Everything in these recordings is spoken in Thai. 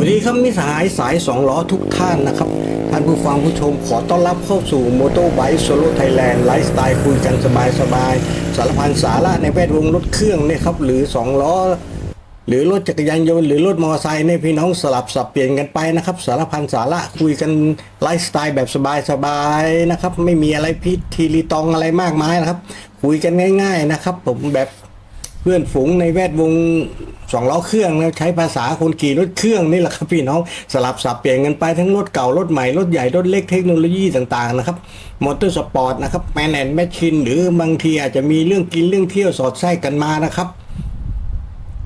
วัสดีครับมิสหายสายสองล้อทุกท่านนะครับ ท่านผู้ฟังผู้ชมขอต้อนรับเข้าสู่โมโตไบค์โซโลไทยแลนด์ไลฟ์สไตล์คุยกันสบายสบายๆสารพันสาระในแวดวงรถเครื่องเนี่ยครับหรือสองล้อ หรือรถจักรยานยนต์หรือรถมอเตอร์ไซค์เนี่ยพี่น้องสลับสับเปลี่ยนกันไปนะครับสารพันสาระคุยกันไลฟ์สไตล์แบบสบายๆนะครับไม่มีอะไรพิษทีรีตองอะไรมากมายนะครับ คุยกันง่าย ๆนะครับ ผมแบบ พื่อนฝูงในแวดวงสองล้อเครื่องนะใช้ภาษาคนขี่รถเครื่องนี่แหละครับพี่น้องสลับสับเปลี่ยนกันไปทั้งรถเก่ารถใหม่ รถใหญ่ รถเล็กเทคโนโลยีต่างๆนะครับมอเตอร์สปอร์ตนะครับแมนแอนแมชชินหรือบางทีอาจจะมีเรื่องกินเรื่องเที่ยวสอดแทรกกันมานะครับ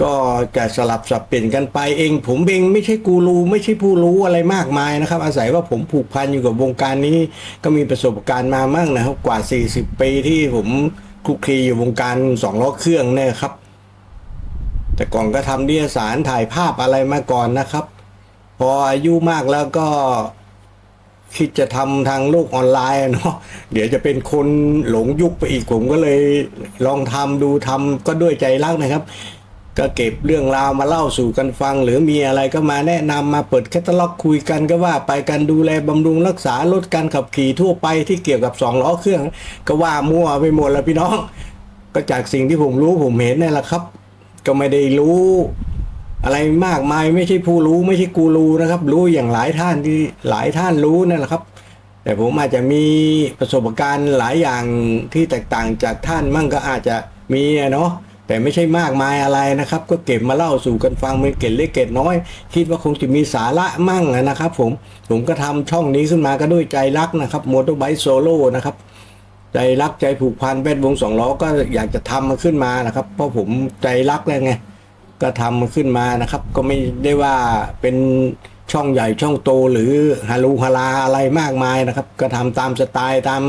ก็จะสลับสับเปลี่ยนกันไปเอง ผมเองไม่ใช่กูรูไม่ใช่ผู้รู้อะไรมากมายนะครับ อาศัยว่าผมผูกพันอยู่กับวงการนี้ ก็มีประสบการณ์มามั่งนะครับกว่า 40 ปีที่ผม คุกคีอยู่วงการสองล้อเครื่องเนี่ยครับ แต่ก่อนก็ทำนิยสารถ่ายภาพอะไรมาก่อนนะครับ พออายุมากแล้วก็คิดจะทำทางโลกออนไลน์เนาะเดี๋ยวจะเป็นคนหลงยุคไปอีกผมก็เลยลองทำดูทำก็ด้วยใจรักนะครับ ก็เก็บเรื่องราวมาเล่าสู่กันฟัง หรือมีอะไรก็มาแนะนำมาเปิดแคตตาล็อกคุยกันก็ว่าไปกันดูแลบำรุงรักษาลดการขับขี่ทั่วไปที่เกี่ยวกับสองล้อเครื่อง ก็ว่ามั่วไปหมดแล้วพี่น้อง ก็จากสิ่งที่ผมรู้ผมเห็นนี่แหละครับ ก็ไม่ได้รู้ อะไรมากมายไม่ใช่ผู้รู้ไม่ใช่กูรูนะครับ รู้อย่างหลายท่านที่หลายท่านรู้นั่นแหละครับแต่ผมอาจจะมีประสบการณ์หลายอย่างที่แตกต่างจากท่านมั่งก็อาจจะมีเนาะ แต่ไม่ใช่มากมายอะไรนะครับ ก็เก็บมาเล่าสู่กันฟังเป็นเกร็ดเล็กเกร็ดน้อย คิดว่าคงจะมีสาระมั่งนะครับผมผมก็ทำช่องนี้ขึ้นมาก็ด้วยใจรักนะครับมอเตอร์ไบค์โซโล่นะครับใจรักใจผูกพันแวดวงสองล้อก็อยากจะทำมันขึ้นมานะครับ เพราะผมใจรักแล้วไงก็ทำมันขึ้นมานะครับ ก็ไม่ได้ว่าเป็นช่องใหญ่ช่องโตหรือฮาลูฮาลาอะไรมากมายนะครับ ก็ทำตามสไตล์ตาม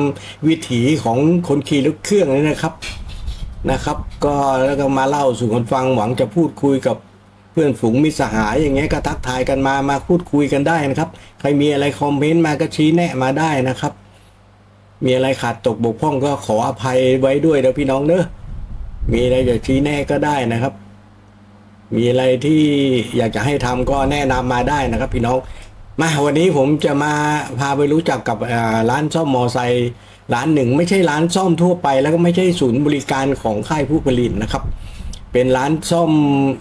วิถีของคนขี่รถเครื่องนี่นะครับ นะครับ ก็แล้วก็มาเล่าสู่คนฟังหวังจะพูดคุยกับเพื่อนฝูงมิสหายอย่างเงี้ยก็ทักทายกันมามาพูดคุยกันได้นะครับ ใครมีอะไรคอมเมนต์มาก็ชี้แนะมาได้นะครับ มีอะไรขาดตกบกพร่องก็ขออภัยไว้ด้วยเด้อพี่น้องเด้อมีอะไรจะชี้แนะก็ได้นะครับ มีอะไรที่อยากจะให้ทำก็แนะนำมาได้นะครับ พี่น้องมาวันนี้ผมจะมาพาไปรู้จักกับร้านซ่อมมอไซค์ ร้านหนึ่งไม่ใช่ร้านซ่อมทั่วไป แล้วก็ไม่ใช่ศูนย์บริการของค่ายผู้ผลิตนะครับ เป็นร้านซ่อม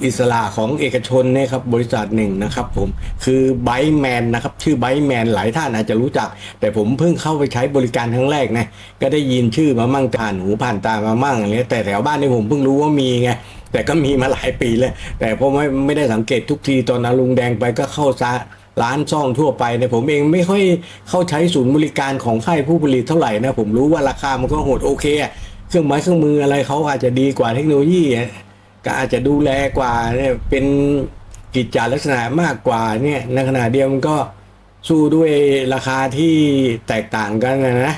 อิสระของเอกชนเนี่ยครับบริษัทหนึ่งนะครับผมคือไบแมนนะครับชื่อไบแมนหลายท่านอาจจะรู้จัก แต่ผมเพิ่งเข้าไปใช้บริการครั้งแรกนะก็ได้ยินชื่อมามั่งผ่านหูผ่านตามามั่งอย่างเงี้ยแต่แถวบ้านนี่ผมเพิ่งรู้ว่ามีไงแต่ก็มีมาหลายปีแล้ว แต่ผมไม่ไม่ได้สังเกตทุกทีตอนนาลุงแดงไปก็เข้าซะ ร้านซ่องทั่วไปเนี่ยผมเองไม่ค่อยเข้าใช้ศูนย์บริการของค่ายผู้ผลิตเท่าไหร่นะผมรู้ว่าราคามันก็โหดโอเค เครื่องไม้เครื่องมืออะไรเขาอาจจะดีกว่าเทคโนโลยีก็อาจจะดูแลกว่าเนี่ยเป็นกิจจาลักษณะมากกว่าเนี่ยในขณะเดียวมันก็สู้ด้วยราคาที่แตกต่างกันนะนะ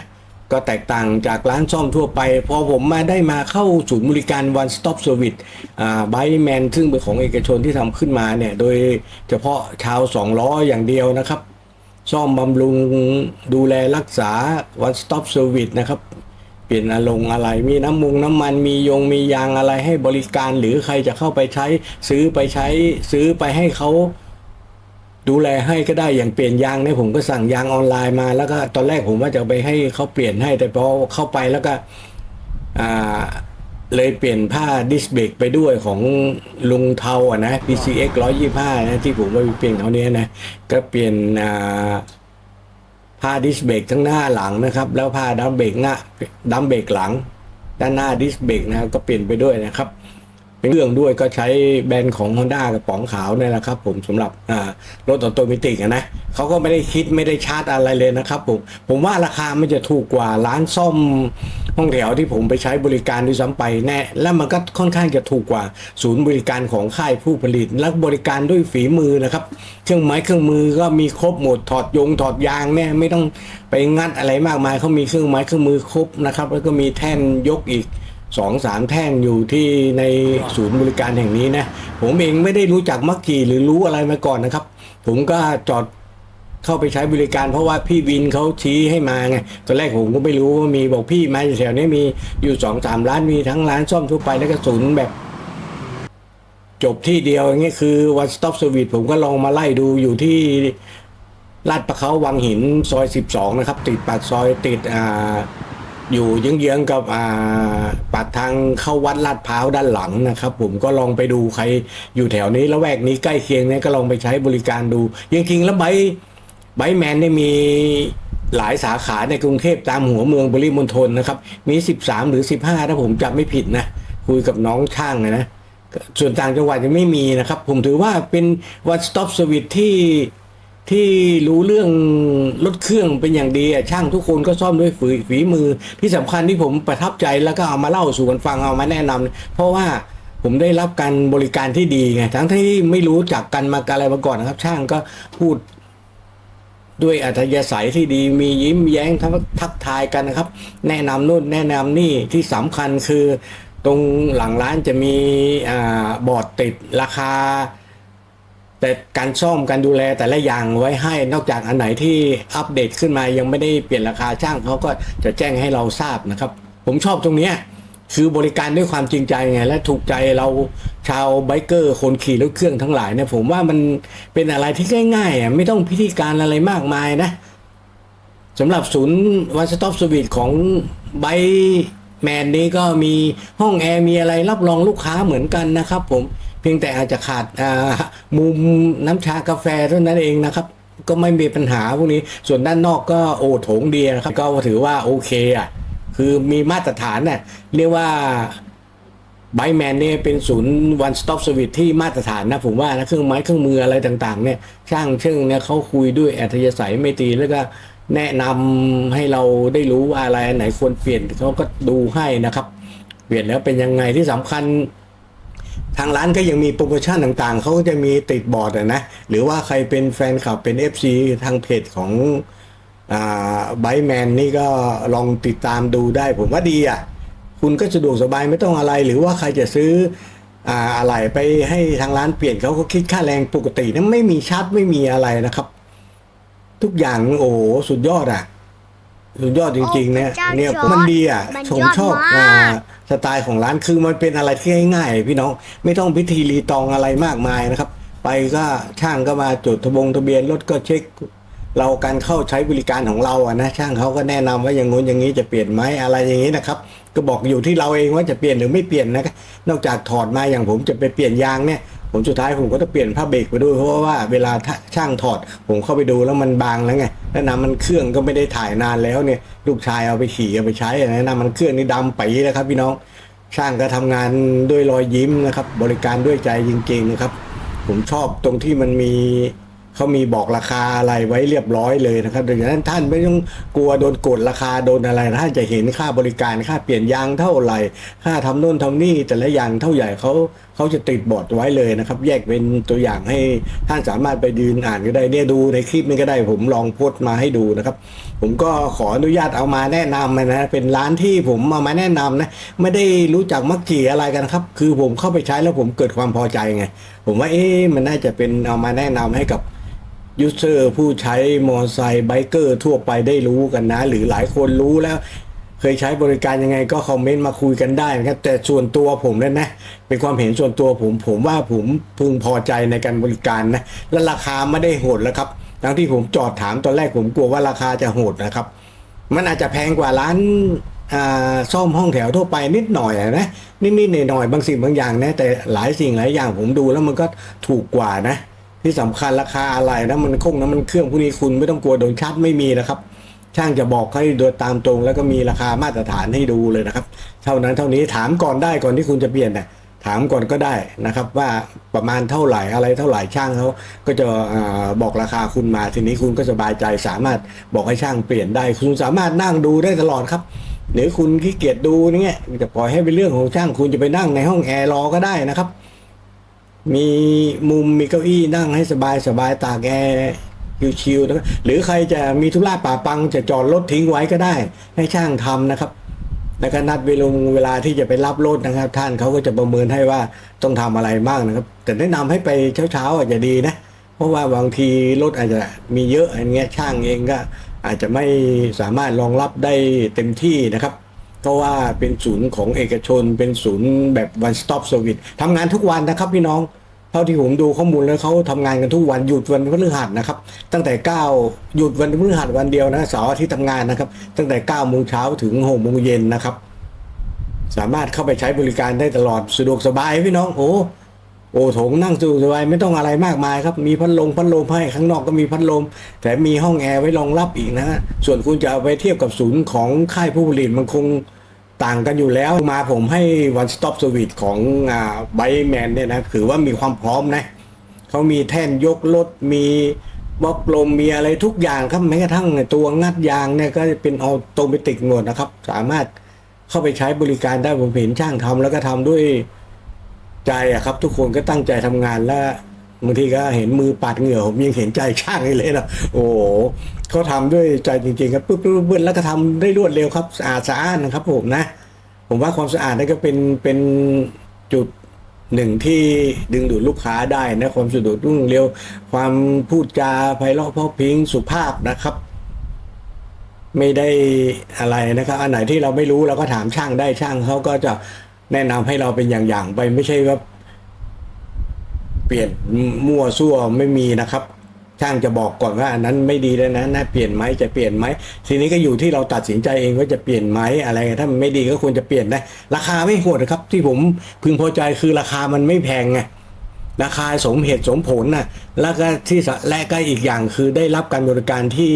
ก็แตกต่างจากร้านซ่อมทั่วไป พอผมมาได้มาเข้าศูนย์บริการ one stop service อ่าไบแมนซึ่งเป็นของเอกชนที่ทำขึ้นมาเนี่ยโดยเฉพาะชาวสองล้ออย่างเดียวนะครับ ซ่อมบำรุงดูแลรักษา one stop service นะครับ เปลี่ยนอารมณ์อะไรมีน้ำมุงน้ำมันมียงมียางอะไรให้บริการหรือใครจะเข้าไปใช้ซื้อไปใช้ซื้อไปให้เขา ดูแลให้ก็ได้อย่างเปลี่ยนยางเนี่ยผมก็สั่งยางออนไลน์มา แล้วก็ตอนแรกผมว่าจะไปให้เขาเปลี่ยนให้แต่พอเข้าไปแล้วก็อ่าเลยเปลี่ยนผ้าดิสเบรกไปด้วยของลุงเทาอะนะ PCX 125 นะที่ผมว่าเปลี่ยนเขาเนี้ยนะ ก็เปลี่ยนอ่าผ้าดิสเบรกทั้งหน้าหลังนะครับ แล้วผ้าดัมเบรกหน้าดัมเบรกหลัง ด้านหน้าดิสเบรกนะครับก็เปลี่ยนไปด้วยนะครับ เป็นเรื่องด้วยก็ใช้แบรนด์ของ Honda กับป๋องขาวนี่แหละครับผมสำหรับรถออโตเมติกอะนะเขาก็ไม่ได้คิดไม่ได้ชาร์จอะไรเลยนะครับผมผมว่าราคามันจะถูกกว่าร้านซ่อมห้องแถวที่ผมไปใช้บริการด้วยซ้ำไปแน่และมันก็ค่อนข้างจะถูกกว่าศูนย์บริการของค่ายผู้ผลิต และบริการด้วยฝีมือนะครับ เครื่องไม้เครื่องมือก็มีครบหมดถอดยงถอดยางเนี่ยไม่ต้องไปงัดอะไรมากมายเขามีเครื่องไม้เครื่องมือครบนะครับ แล้วก็มีแท่นยกอีก สองสามแท่นอยู่ที่ในศูนย์บริการแห่งนี้นะผมเองไม่ได้รู้จักมักกี่หรือรู้อะไรมาก่อนนะครับ ผมก็จอดเข้าไปใช้บริการเพราะว่าพี่วินเขาชี้ให้มาไงตอนแรกผมก็ไม่รู้ว่ามีบอกพี่มาแถวนี้มีอยู่สองสามร้านมีทั้งร้านซ่อมทั่วไปแล้วก็ศูนย์แบบ จบที่เดียวอย่างเงี้ยคือ one stop service ผมก็ลองมาไล่ดูอยู่ที่ลาดประเขาวังหินซอย 12 นะครับ ติดปากซอยติดอ่า อยู่เยื้องๆกับอ่าปากทางเข้าวัดลาดพร้าวด้านหลังนะครับ ผมก็ลองไปดูใครอยู่แถวนี้ละแวกนี้ใกล้เคียงเนี่ยก็ลองไปใช้บริการดูจริงๆแล้วไบค์ไบแมนเนี่ยมีหลายสาขาในกรุงเทพตามหัวเมืองบริมณฑลนะครับ มี 13 หรือ 15 ถ้าผมจำไม่ผิดนะ คุยกับน้องช่างนะส่วนต่างจังหวัดยังไม่มีนะครับ ผมถือว่าเป็น one stop service ที่ ที่รู้เรื่องรถเครื่องเป็นอย่างดีช่างทุกคนก็ซ่อมด้วยฝีฝีมือ ที่สำคัญที่ผมประทับใจแล้วก็เอามาเล่าสู่กันฟังเอามาแนะนำเพราะว่าผมได้รับการบริการที่ดีไงทั้งที่ไม่รู้จักกันมาอะไรมาก่อนนะครับ ช่างก็พูดด้วยอัธยาศัยที่ดีมียิ้มแย้งทักทักทายกันนะครับ แนะนำนู่นแนะนำนี่ที่สำคัญคือ ตรงหลังร้านจะมีอบอร์ดติดราคา แต่การซ่อมการดูแลแต่ละอย่างไว้ให้นอกจากอันไหนที่อัปเดตขึ้นมายังไม่ได้เปลี่ยนราคาช่างเขาก็จะแจ้งให้เราทราบนะครับ ผมชอบตรงนี้คือบริการด้วยความจริงใจไงและถูกใจเราชาวไบเกอร์คนขี่รถเครื่องทั้งหลายเนี่ยผมว่ามันเป็นอะไรที่ง่ายๆอะไม่ต้องพิธีการอะไรมากมายนะสำหรับศูนย์วันสต็อปสวิตของไบแมนนี้ก็มีห้องแอร์มีอะไรรับรองลูกค้าเหมือนกันนะครับผม เพียงแต่อาจจะขาดมุมน้ำชากาแฟเท่านั้นเองนะครับ ก็ไม่มีปัญหาพวกนี้ส่วนด้านนอกก็โอโถงดียนะครับก็ถือว่าโอเคอะคือมีมาตรฐานน่ะเรียกว่าไบแมนเนี่ยเป็นศูนย์ one stop service ที่มาตรฐานนะผมว่านะเครื่องไม้เครื่องมืออะไรต่างๆ เนี่ย ช่างเชิงเนี่ยเขาคุยด้วยอัธยาศัยไม่ตรีแล้วก็แนะนำให้เราได้รู้ว่าอะไรไหนควรเปลี่ยนเขาก็ดูให้นะครับ เปลี่ยนแล้วเป็นยังไงที่สำคัญ ทางร้านก็ยังมีโปรโมชั่นต่างๆ เขาจะมีติดบอร์ดอะนะ หรือว่าใครเป็นแฟนคลับเป็น FC ทางเพจของไบแมนนี่ก็ลองติดตามดูได้ผมว่าดีอะ คุณก็สะดวกสบายไม่ต้องอะไร หรือว่าใครจะซื้ออะไรไปให้ทางร้านเปลี่ยนเขาก็คิดค่าแรงปกตินะไม่มีชาร์จไม่มีอะไรนะครับ ทุกอย่างโอ้สุดยอดอะ สุดยอดจริงๆเนี่ยโอ้พระเจ้าเนี่ยจอร์จมันดีอะมันผมยอดชอบมากอ่าสไตล์ของร้านคือมันเป็นอะไรที่ง่ายๆพี่น้องไม่ต้องพิธีรีตองอะไรมากมายนะครับ ไปก็ช่างก็มาจดทะบงทะเบียนรถก็เช็ค เราการเข้าใช้บริการของเราอะนะช่างเขาก็แนะนำว่าอย่างงู้นอย่างนี้จะเปลี่ยนไหมอะไรอย่างนี้นะครับ ก็บอกอยู่ที่เราเองว่าจะเปลี่ยนหรือไม่เปลี่ยนนะครับนอกจากถอดมาอย่างผมจะไปเปลี่ยนยางเนี่ย ผมสุดท้ายผมก็ต้องเปลี่ยนผ้าเบรกไปด้วยเพราะว่าเวลาช่างถอด ผมเข้าไปดูแล้วมันบางแล้วไงแล้วน้ำมันเครื่องก็ไม่ได้ถ่ายนานแล้วเนี่ยลูกชายเอาไปขี่เอาไปใช้นะน้ำมันเครื่องนี่ดำไปนะครับ พี่น้องช่างก็ทำงานด้วยรอยยิ้มนะครับ บริการด้วยใจจริงๆนะครับ ผมชอบตรงที่มันมีเขามีบอกราคาอะไรไว้เรียบร้อยเลยนะครับดังนั้นท่านไม่ต้องกลัวโดนกดราคาโดนอะไรท่านจะเห็นค่าบริการค่าเปลี่ยนยางเท่าไหร่ ค่าทำโน่นทำนี่แต่ละอย่างเท่าใหญ่เขาเขาจะติดบอร์ดไว้เลยนะครับ แยกเป็นตัวอย่างให้ท่านสามารถไปยืนอ่านก็ได้เนี่ยดูในคลิปนี้ก็ได้ผมลองโพสต์มาให้ดูนะครับ ผมก็ขออนุญาตเอามาแนะนำนะเป็นร้านที่ผมเอามาแนะนำนะไม่ได้รู้จักมักจีอะไรกันครับ คือผมเข้าไปใช้แล้วผมเกิดความพอใจไง ผมว่าเอ๊ะมันน่าจะเป็นเอามาแนะนำให้กับยูเซอร์ผู้ใช้มอเตอร์ไซค์ไบเกอร์ทั่วไปได้รู้กันนะ หรือหลายคนรู้แล้ว เคยใช้บริการยังไงก็คอมเมนต์มาคุยกันได้นะครับ แต่ส่วนตัวผมเนี่ยนะ เป็นความเห็นส่วนตัวผม ผมว่าผมพึงพอใจในการบริการนะ และราคาไม่ได้โหดแล้วครับทั้งที่ผมจอดถามตอนแรกผมกลัวว่าราคาจะโหดนะครับ มันอาจจะแพงกว่าร้านซ่อมห้องแถวทั่วไปนิดหน่อยอะนะนิดๆหน่อยๆบางสิ่งบางอย่างนะแต่หลายสิ่งหลายอย่างผมดูแล้วมันก็ถูกกว่านะ ที่สำคัญราคาอะไรนะมันคงนะมันเครื่องพวกนี้คุณไม่ต้องกลัวโดนชาร์จไม่มีนะครับ ช่างจะบอกให้โดยตามตรง แล้วก็มีราคามาตรฐานให้ดูเลยนะครับ เท่านั้นเท่านี้ถามก่อนได้ก่อนที่คุณจะเปลี่ยนนะถามก่อนก็ได้นะครับ ว่าประมาณเท่าไหร่อะไรเท่าไหร่ช่างเขาก็จะอบอกราคาคุณมาทีนี้คุณก็สบายใจสามารถบอกให้ช่างเปลี่ยนได้ คุณสามารถนั่งดูได้ตลอดครับหรือคุณขี้เกียจดูเนี่ยจะปล่อยให้เป็นเรื่องของช่างคุณจะไปนั่งในห้องแอร์รอก็ได้นะครับ มีมุมมีเก้าอี้นั่งให้สบายสบายตากแอร์ ชิวๆนะครับหรือใครจะมีธุระป่าปังจะจอดรถทิ้งไว้ก็ได้ ให้ช่างทำนะครับ แล้วก็นัดเวลาเวลาที่จะไปรับรถนะครับ ท่านเขาก็จะประเมินให้ว่าต้องทำอะไรบ้างนะครับ แต่แนะนำให้ไปเช้าๆอาจจะดีนะ เพราะว่าบางทีรถอาจจะมีเยอะอย่างเงี้ยช่างเองก็อาจจะไม่สามารถรองรับได้เต็มที่นะครับเพราะว่าเป็นศูนย์ของเอกชน เป็นศูนย์แบบ one stop service ทำงานทุกวันนะครับพี่น้อง เท่าที่ผมดูข้อมูลแล้วเขาทำงานกันทุกวันหยุดวันพฤหัสนะครับ ตั้งแต่ 9 หยุดวันพฤหัสวันเดียวนะเสาร์อาทิตย์ทำงานนะครับ ตั้งแต่9โมงเช้าถึง6โมงเย็นนะครับ สามารถเข้าไปใช้บริการได้ตลอดสะดวกสบายพี่น้องโอ้โอ้โถงนั่งสะดวกสบายไม่ต้องอะไรมากมายครับ มีพัดลมพัดลมให้ข้างนอกก็มีพัดลม แต่มีห้องแอร์ไว้รองรับอีกนะฮะส่วนคุณจะเอาไปเทียบกับศูนย์ของค่ายผู้ผลิตมันคง ต่างกันอยู่แล้วมาผมให้ one stop service ของไบแมนเนี่ยนะถือว่ามีความพร้อมนะเขามีแท่นยกรถมีบล็อกลมมีอะไรทุกอย่างครับแม้กระทั่งตัวงัดยางเนี่ยก็เป็นออโตเมติกหมดนะครับ สามารถเข้าไปใช้บริการได้ผมเห็นช่างทำแล้วก็ทำด้วยใจอะครับ ทุกคนก็ตั้งใจทำงานแล้ว บางทีก็เห็นมือปัดเหงื่อผมยังเห็นใจช่างเลยนะโอ้โหเขาทำด้วยใจจริงๆครับปุ๊บปุ๊บปุ๊บแล้วก็ทำได้รวดเร็วครับสะอาดสะอ้านนะครับผมนะ ผมว่าความสะอาดนี่ก็เป็นเป็นจุดหนึ่งที่ดึงดูดลูกค้าได้นะความสะดวกรุ่งเร็ว ความพูดจาไพเราะเพราะพิงสุภาพนะครับ ไม่ได้อะไรนะครับ อันไหนที่เราไม่รู้เราก็ถามช่างได้ช่างเขาก็จะแนะนำให้เราเป็นอย่างๆไปไม่ใช่ว่า ปลี่ยนมั่วซั่วไม่มีนะครับช่างจะบอกก่อนว่าอันนั้นไม่ดีแล้วนะนะเปลี่ยนไหมจะเปลี่ยนไหมทีนี้ก็อยู่ที่เราตัดสินใจเองว่าจะเปลี่ยนไหมอะไรถ้ามันไม่ดีก็ควรจะเปลี่ยนนะราคาไม่โหดนะครับ ที่ผมพึงพอใจคือราคามันไม่แพงไงราคาสมเหตุสมผลนะแล้วก็ที่และก็อีกอย่างคือได้รับการบริการที่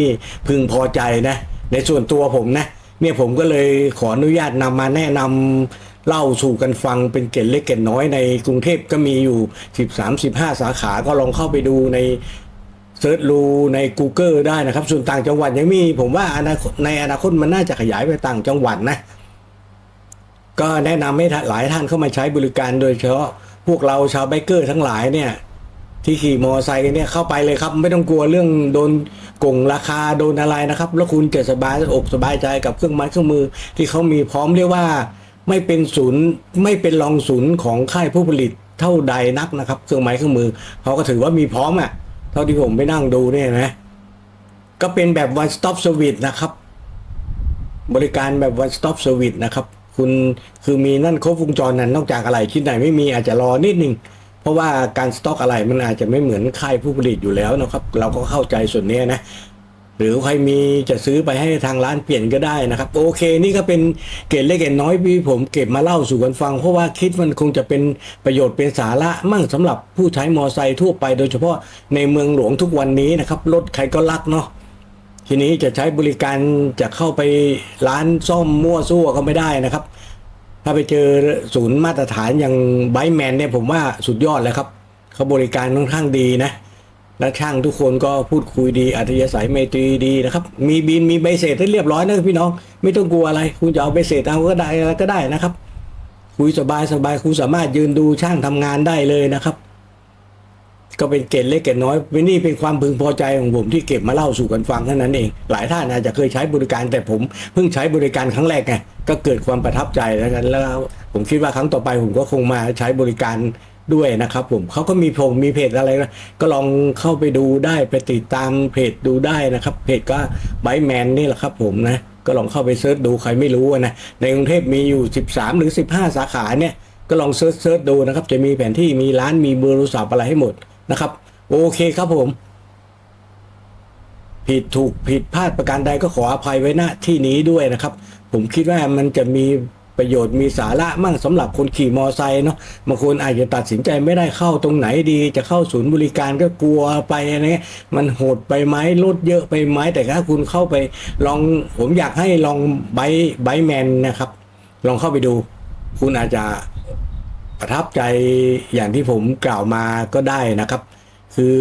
พึงพอใจนะ ในส่วนตัวผมนะเนี่ยผมก็เลยขออนุญาตนำมาแนะนำ เล่าสู่กันฟังเป็นเกร็ดเล็กเกร็ดน้อยในกรุงเทพก็มีอยู่ 13 15 สาขาก็ลองเข้าไปดูในเซิร์ชรูใน Google ได้นะครับ ส่วนต่างจังหวัดยังมี ผมว่าอนาคตในอนาคตมันน่าจะขยายไปต่างจังหวัดนะ ก็แนะนำให้หลายท่านเข้ามาใช้บริการโดยเฉพาะพวกเราชาวไบเกอร์ทั้งหลายเนี่ย ที่ขี่มอเตอร์ไซค์เนี่ยเข้าไปเลยครับ ไม่ต้องกลัวเรื่องโดนโกงราคาโดนอะไรนะครับ แล้วคุณจะสบายอกสบายใจกับเครื่องไม้เครื่องมือที่เขามีพร้อมเรียกว่า ไม่เป็นศูนย์ไม่เป็นรองศูนย์ของค่ายผู้ผลิตเท่าใดนักนะครับ เครื่องไม้เครื่องมือเขาก็ถือว่ามีพร้อมอะเท่าที่ผมไปนั่งดูเนี่ยนะ ก็เป็นแบบ one stop service นะครับ บริการแบบ one stop service นะครับ คุณคือมีนั่นครบวงจรนั้นนอกจากอะไรชิ้นไหนไม่มีอาจจะรอนิดนึงเพราะว่าการสต็อกอะไรมันอาจจะไม่เหมือนค่ายผู้ผลิตอยู่แล้วนะครับ เราก็เข้าใจส่วนนี้นะ หรือใครมีจะซื้อไปให้ทางร้านเปลี่ยนก็ได้นะครับ โอเค นี่ก็เป็นเกร็ดเล็กเกร็ดน้อยที่ผมเก็บมาเล่าสู่กันฟัง เพราะว่าคิดมันคงจะเป็นประโยชน์เป็นสาระมั่งสำหรับผู้ใช้มอไซค์ทั่วไป โดยเฉพาะในเมืองหลวงทุกวันนี้นะครับรถใครก็รักเนาะทีนี้จะใช้บริการจะเข้าไปร้านซ่อมมั่วซั่วก็ไม่ได้นะครับ ถ้าไปเจอศูนย์มาตรฐานอย่างไบแมนเนี่ยผมว่าสุดยอดเลยครับเขาบริการค่อนข้างดีนะ และช่างทุกคนก็พูดคุยดีอัธยาศัยไมตรีดีนะครับ มีบินมีใบเสร็จให้เรียบร้อยนะพี่น้อง ไม่ต้องกลัวอะไร คุณจะเอาใบเสร็จเอาก็ได้อะไรก็ได้นะครับ คุยสบายสบายคุณสามารถยืนดูช่างทำงานได้เลยนะครับ ก็เป็นเกร็ดเล็กเกร็ดน้อยเป็นนี่เป็นความพึงพอใจของผมที่เก็บมาเล่าสู่กันฟังเท่านั้นเอง หลายท่านอาจจะเคยใช้บริการแต่ผมเพิ่งใช้บริการครั้งแรกไงก็เกิดความประทับใจแล้วกันแล้ว ผมคิดว่าครั้งต่อไปผมก็คงมาใช้บริการ ด้วยนะครับผมเขาก็มีพงมีเพจอะไรนะก็ลองเข้าไปดูได้ไปติดตามเพจดูได้นะครับ เพจก็ไบแมนนี่แหละครับผมนะก็ลองเข้าไปเซิร์ชดูใครไม่รู้นะในกรุงเทพมีอยู่ 13 หรือ 15 สาขาเนี่ยก็ลองเซิร์ชเซิร์ชดูนะครับ จะมีแผนที่มีร้านมีเบอร์โทรศัพท์อะไรให้หมดนะครับ โอเคครับผม ผิดถูกผิดพลาดประการใดก็ขออภัยไว้ณที่นี้ด้วยนะครับ ผมคิดว่ามันจะมี ประโยชน์มีสาระมั่งสำหรับคนขี่มอไซค์เนาะบางคนอาจจะตัดสินใจไม่ได้เข้าตรงไหนดี จะเข้าศูนย์บริการก็กลัวไปอะไรเงี้ยมันโหดไปไหมรถเยอะไปไหมแต่ถ้าคุณเข้าไปลองผมอยากให้ลองไบไบแมนนะครับ ลองเข้าไปดู คุณอาจจะประทับใจอย่างที่ผมกล่าวมาก็ได้นะครับ คือ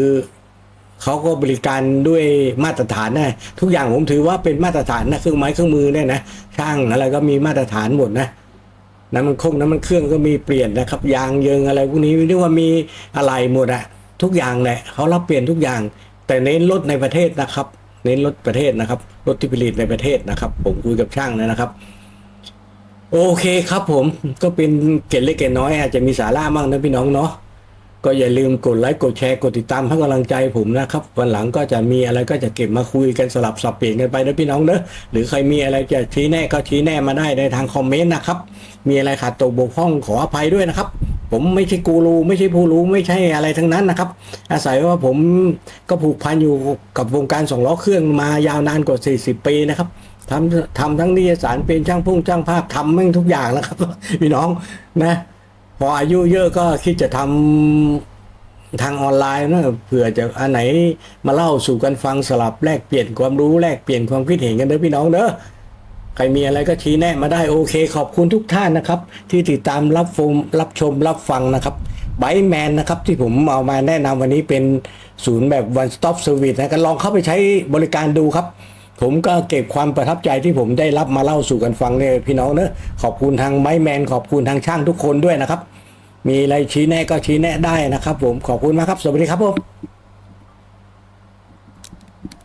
เขาก็บริการด้วยมาตรฐานนะทุกอย่างผมถือว่าเป็นมาตรฐานนะเครื่องไม้เครื่องมือเนี่ยนะช่างอะไรก็มีมาตรฐานหมดนะน้ำมันคงน้ำมันเครื่องก็มีเปลี่ยนนะครับ ยางเยิงอะไรพวกนี้เรียกว่ามีอะไรหมดอะทุกอย่างแหละเขารับเปลี่ยนทุกอย่าง แต่เน้นรถในประเทศนะครับ เน้นรถประเทศนะครับรถที่ผลิตในประเทศนะครับ ผมคุยกับช่างนะครับ โอเคครับผมก็เป็นเกร็ดเล็กเกร็ดน้อยอาจจะมีสาระบ้างนะพี่น้องเนาะ ก็อย่าลืมกดไลค์กดแชร์กดติดตามให้กำลังใจผมนะครับ วันหลังก็จะมีอะไรก็จะเก็บมาคุยกันสลับสับเปลี่ยนกันไปนะพี่น้องเนอะหรือใครมีอะไรจะชี้แน่ก็ชี้แน่มาได้ในทางคอมเมนต์นะครับ มีอะไรขาดตกบกพร่องขออภัยด้วยนะครับ ผมไม่ใช่กูรูไม่ใช่ผู้รู้ไม่ใช่อะไรทั้งนั้นนะครับ อาศัยว่าผมก็ผูกพันอยู่กับวงการสองล้อเครื่องมายาวนานกว่า 40 ปีนะครับทำทำทั้งนิยสารเป็นช่างพุ่งช่างภาพทำแม่งทุกอย่างแล้วครับพี่น้องนะ พออายุเยอะก็คิดจะทำทางออนไลน์นะเผื่อจะอันไหนมาเล่าสู่กันฟังสลับแลกเปลี่ยนความรู้แลกเปลี่ยนความคิดเห็นกันเด้อพี่น้องเด้อใครมีอะไรก็ชี้แนะมาได้โอเค ขอบคุณทุกท่านนะครับ ที่ติดตามรับชมรับชมรับฟังนะครับไบแมนนะครับที่ผมเอามาแนะนำวันนี้เป็นศูนย์แบบ one stop service นะก็ลองเข้าไปใช้บริการดูครับ ผมก็เก็บความประทับใจที่ผมได้รับมาเล่าสู่กันฟังเนี่ยพี่น้องเนอะขอบคุณทางไม้แมนขอบคุณทางช่างทุกคนด้วยนะครับ มีอะไรชี้แนะก็ชี้แนะได้นะครับ ผมขอบคุณมากครับ สวัสดีครับผม